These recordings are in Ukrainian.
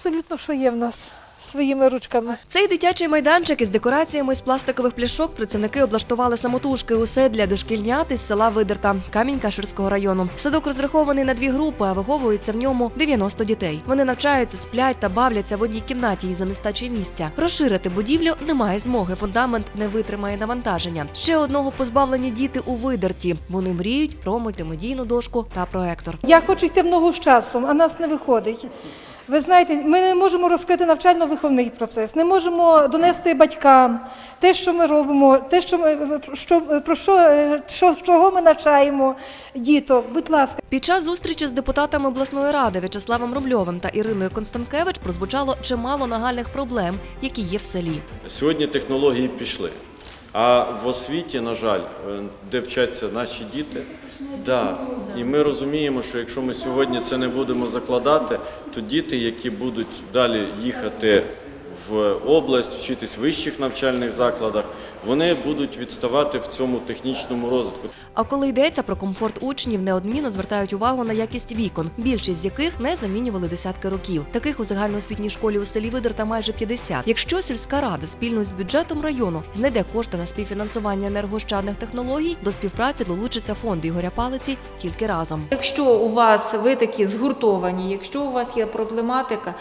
абсолютно, що є в нас своїми ручками. Цей дитячий майданчик із декораціями з пластикових пляшок працівники облаштували самотужки. Усе для дошкільнят із села Видерта Камінь-Каширського району. Садок розрахований на дві групи, а виховується в ньому 90 дітей. Вони навчаються, сплять та бавляться в одній кімнаті із за нестачі місця. Розширити будівлю немає змоги. Фундамент не витримає навантаження. Ще одного позбавлені діти у Видерті. Вони мріють про мультимедійну дошку та проектор. Я хочу йти в ногу з часом, а нас не виходить. Ви знаєте, ми не можемо розкрити навчально-виховний процес, не можемо донести батькам те, що ми робимо, те, що ми що, про що, е, що чого ми навчаємо діток. Будь ласка. Під час зустрічі з депутатами обласної ради В'ячеславом Рубльовим та Іриною Констанкевич прозвучало чимало нагальних проблем, які є в селі. Сьогодні технології пішли. А в освіті, на жаль, е, де вчаться наші діти, да. І ми розуміємо, що якщо ми сьогодні це не будемо закладати, то діти, які будуть далі їхати в область, вчитись в вищих навчальних закладах, вони будуть відставати в цьому технічному розвитку. А коли йдеться про комфорт учнів, неодмінно звертають увагу на якість вікон, більшість з яких не замінювали десятки років. Таких у загальноосвітній школі у селі Видерта майже 50. Якщо сільська рада спільно з бюджетом району знайде кошти на співфінансування енергоощадних технологій, до співпраці долучиться фонд Ігоря Палиці тільки разом. Якщо у вас ви такі згуртовані, якщо у вас є проблематика,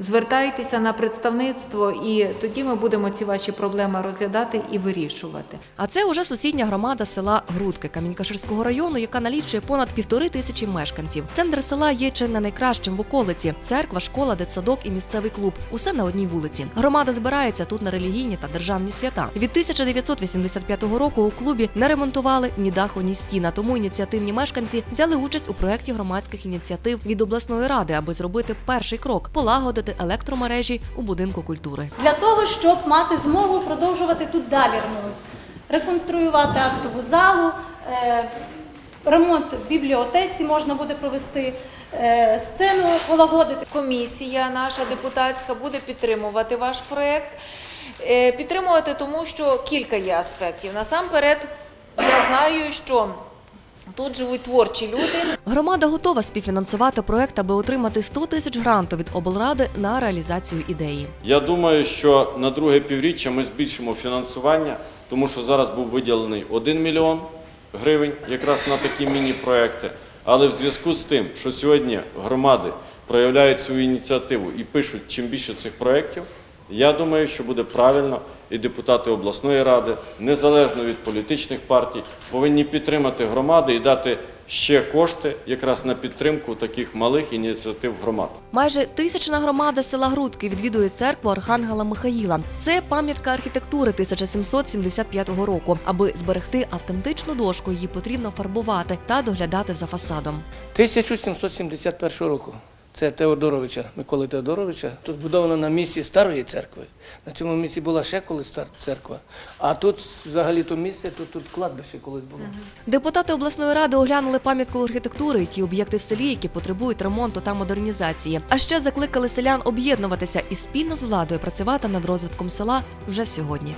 звертайтеся на представництво, і тоді ми будемо ці ваші проблеми розглядати і вирішувати. А це уже сусідня громада села Грудки Камінькаширського району, яка налічує понад півтори тисячі мешканців. Центр села є чи не найкращим в околиці: церква, школа, дитсадок і місцевий клуб. Усе на одній вулиці. Громада збирається тут на релігійні та державні свята. Від 1985 року у клубі не ремонтували ні даху, ні стіна. Тому ініціативні мешканці взяли участь у проєкті громадських ініціатив від обласної ради, аби зробити перший крок полагодити електромережі у будинку культури. для того, щоб мати змогу продовжувати тут далі ремонт, реконструювати актову залу, е, ремонт в бібліотеці можна буде провести, е, сцену полагодити. Комісія наша депутатська буде підтримувати ваш проєкт. Е, Підтримувати, тому що кілька є аспектів. Насамперед, я знаю, що тут живуть творчі люди, Громада готова співфінансувати проект, аби отримати 100 тисяч гранту від облради на реалізацію ідеї. Я думаю, що на друге півріччя ми збільшимо фінансування, тому що зараз був виділений 1 мільйон гривень якраз на такі міні-проекти. Але в зв'язку з тим, що сьогодні громади проявляють свою ініціативу і пишуть чим більше цих проєктів, я думаю, що буде правильно, і депутати обласної ради, незалежно від політичних партій, повинні підтримати громади і дати ще кошти якраз на підтримку таких малих ініціатив громад. Майже тисячна громада села Грудки відвідує церкву Архангела Михаїла. Це пам'ятка архітектури 1775 року. Аби зберегти автентичну дошку, її потрібно фарбувати та доглядати за фасадом. 1771 року. Це Теодоровича, Миколи Теодоровича. Тут збудовано на місці старої церкви. На цьому місці була ще колись стар церква. А тут взагалі то місце, тут, тут кладбище колись було. Депутати обласної ради оглянули пам'ятку архітектури ті об'єкти в селі, які потребують ремонту та модернізації. А ще закликали селян об'єднуватися і спільно з владою працювати над розвитком села вже сьогодні.